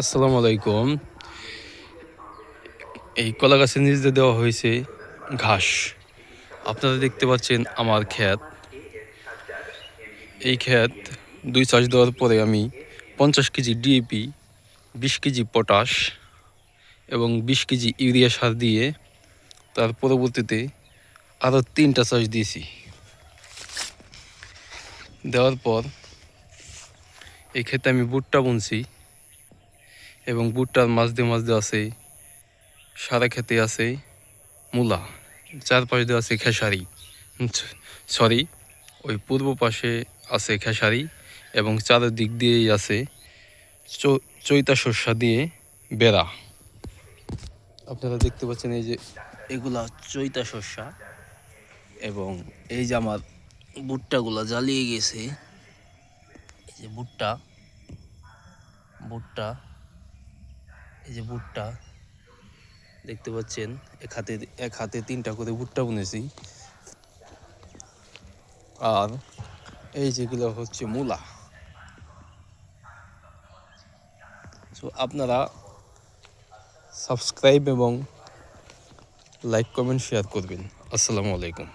আসসালামু আলাইকুম। এই কলা গাছের নিচে দেওয়া হয়েছে ঘাস। আপনারা দেখতে পাচ্ছেন আমার ক্ষেত। এই ক্ষেত দুই চাষ দেওয়ার পরে আমি পঞ্চাশ কেজি ডিএপি, বিশ কেজি পটাশ এবং বিশ কেজি ইউরিয়া সার দিয়ে তার পরবর্তীতে আরও তিনটা চাষ দিয়েছি। দেওয়ার পর এই ক্ষেতে আমি ভুট্টা বুনছি। এবং ভুট্টার মাছ দিয়ে দিয়ে আছে সারা খেতে আছে, মূলা। চারপাশ দিয়ে আছে খেসারি। সরি ওই পূর্ব পাশে আছে খেসারি এবং চারিদিক দিয়েই আছে চৈতা শস্যা দিয়ে বেড়া। আপনারা দেখতে পাচ্ছেন এই যে, এগুলা চৈতা শস্যা এবং এই যে আমার ভুট্টাগুলা জ্বালিয়ে গেছে। এই যে ভুট্টা ভুট্টা এই যে ভুট্টা, দেখতে পাচ্ছেন, এক হাতে এক হাতে তিনটা করে ভুট্টা বুনেছি। আর এই যেগুলো হচ্ছে মূলা। সো আপনারা সাবস্ক্রাইব এবং লাইক কমেন্ট শেয়ার করবেন। আসসালামু আলাইকুম।